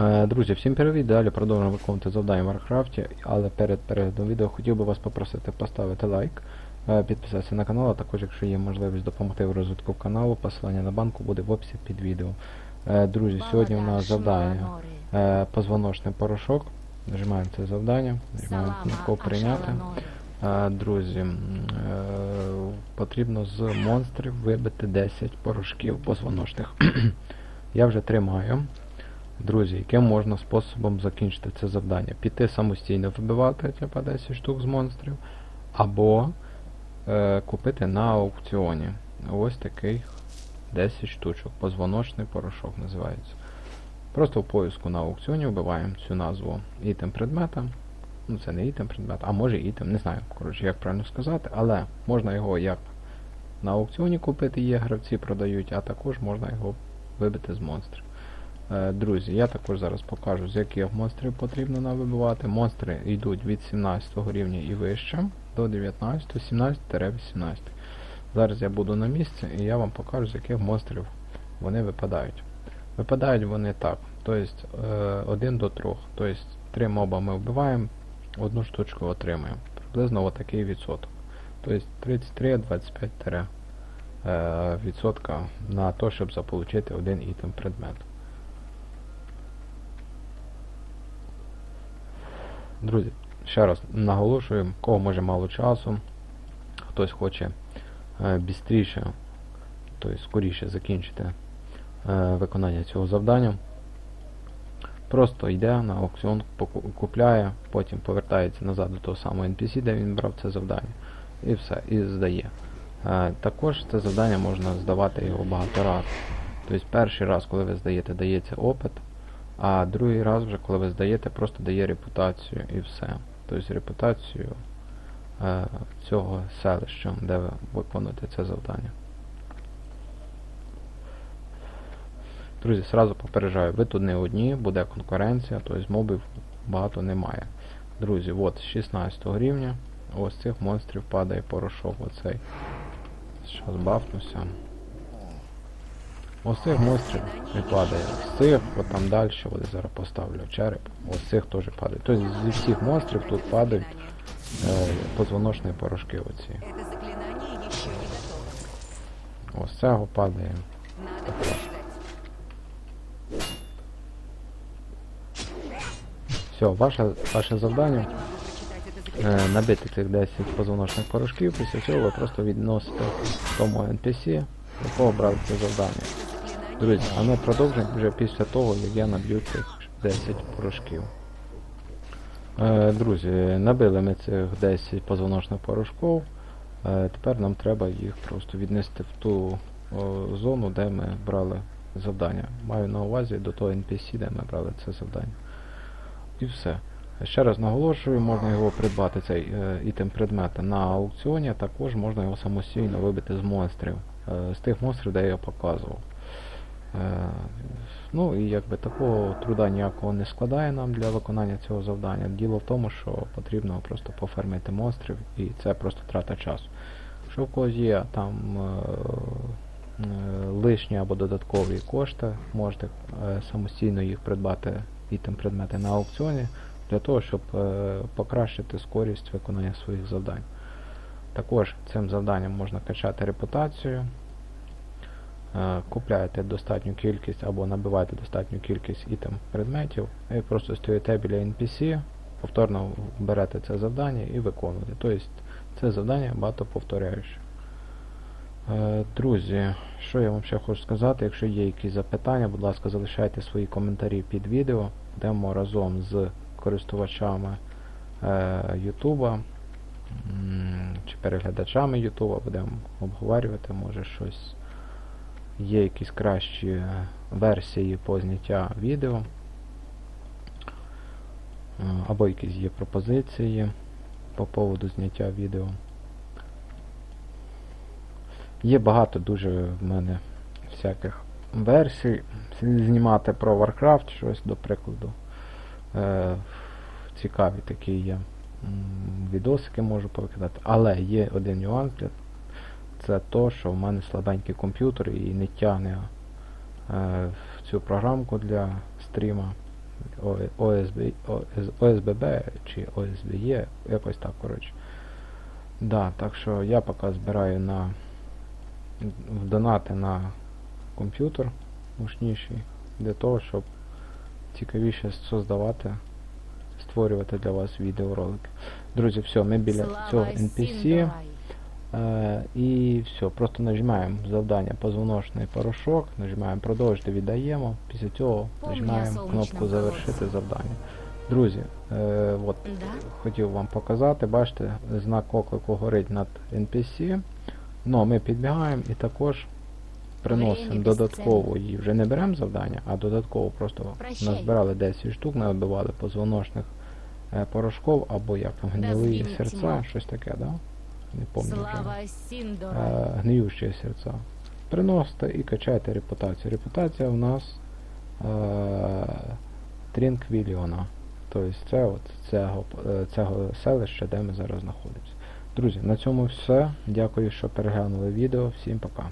Е, Друзі, всім привіт! Далі продовжуємо виконувати завдання в Варкрафті, але перед переглядом відео хотів би вас попросити поставити лайк, е, підписатися на канал, а також, якщо є можливість допомогти в розвитку каналу, посилання на банку буде в описі під відео. Е, Друзі, сьогодні у нас завдання позвоночний порошок. Нажимаємо це завдання, нажимаємо кнопку прийняти. Друзі, потрібно з монстрів вибити 10 порошків позвоночних. Я вже тримаю. Друзі, яким можна способом закінчити це завдання? Піти самостійно вибивати типа 10 штук з монстрів, або е, купити на аукціоні. Ось такий 10 штучок. Позвоночний порошок називається. Просто в поиску на аукціоні вбиваємо цю назву ітем предмета. Ну, це не ітем предмет, а може ітем, не знаю, коротше, як правильно сказати, але можна його як на аукціоні купити, є гравці продають, а також можна його вибити з монстрів. Е, Друзі, я також зараз покажу, з яких монстрів потрібно нам вибивати. Монстри йдуть від 17 рівня і вище до 19, 17-18. Зараз я буду на місці і я вам покажу, з яких монстрів вони випадають. Випадають вони так, тобто 1 до 3. Тобто 3 моба ми вбиваємо, одну штучку отримаємо. Приблизно отакий відсоток. Тобто 33-25 е, відсотка на те, щоб заполучити один ітем предмет. Друзі, ще раз наголошую, кого може мало часу, хтось хоче е, бістріше, тобто скоріше закінчити е, виконання цього завдання. Просто йде на аукціон, купляє, потім повертається назад до того самого NPC, де він брав це завдання, і все, і здає. Е, також це завдання можна здавати його багато разів. Тобто перший раз, коли ви здаєте, дається опит, а другий раз вже, коли ви здаєте, просто дає репутацію і все. Тобто репутацію е, цього селища, де ви виконуєте це завдання. Друзі, сразу попереджаю, ви тут не одні, буде конкуренція, тобто мобів багато немає. Друзі, от з 16 рівня ось цих монстрів падає порошок. Оцей. Зараз бафнуся. Ось цих монстрів не падає. З цих, от там далі, от зараз поставлю череп, ось цих теж падає. Тобто зі всіх монстрів тут падають е, позвоночні порошки оці. Ось цього падає. Подождать. Все, ваше, ваше завдання е, набити цих 10 позвоночних порошків, після цього ви просто відносите тому NPC, якого брали це завдання. А ми продовжимо вже після того, як я наб'ю цих 10 порошків. Е, друзі, набили ми цих 10 позвоночних порошків. Е, тепер нам треба їх просто віднести в ту о, зону, де ми брали завдання. Маю на увазі до того NPC, де ми брали це завдання. І все. Ще раз наголошую, можна його придбати цей е, ітем предмета на аукціоні, а також можна його самостійно вибити з монстрів, е, з тих монстрів, де я показував. Е, Ну і якби такого труда ніякого не складає нам для виконання цього завдання. Діло в тому, що потрібно просто пофермити монстрів і це просто трата часу. Якщо в когось є там е, е, лишні або додаткові кошти, можете самостійно їх придбати ітем предмети на аукціоні для того, щоб покращити скорість виконання своїх завдань. Також цим завданням можна качати репутацію. Е, Купляєте достатню кількість або набиваєте достатню кількість ітем предметів і просто стоїте біля NPC, повторно берете це завдання і виконуєте. Тобто це завдання багато повторяюче. Е, Друзі, що я вам ще хочу сказати, якщо є якісь запитання, будь ласка, залишайте свої коментарі під відео. Будемо разом з користувачами Ютуба чи переглядачами Ютуба будемо обговорювати, може щось є якісь кращі е, версії по зняття відео, е, або якісь є пропозиції по поводу зняття відео. Є багато дуже в мене всяких версій. Знімати про Warcraft щось, до прикладу. Е, цікаві такі є відосики можу повикидати. Але є один нюанс це то, що в мене слабенький комп'ютер і не тягне е, в цю програмку для стріма ОС- ОСББ чи ОСБЄ, якось так, коротше. Да, так що я поки збираю на в донати на комп'ютер мощніший для того, щоб цікавіше создавати, створювати для вас відеоролики. Друзі, все, ми біля цього NPC. Е, і все, просто нажимаємо завдання позвоночний порошок, нажимаємо продовжити, віддаємо. Після цього нажимаємо кнопку завершити завдання. Друзі, е, от Да? хотів вам показати, бачите, знак оклику горить над NPC. Ну, ми підбігаємо і також приносимо додатково її. Вже не беремо завдання, а додатково просто Прощай. назбирали 10 штук, набивали позвоночних е, порошков або як там гнилі серця, щось таке, да? Не пам'ятаю. гниючі серця. Приносите і качайте репутацію. Репутація у нас Трінквіліона. Тобто це от цього, е, цього селища, де ми зараз знаходимося. Друзі, на цьому все. Дякую, що переглянули відео. Всім пока.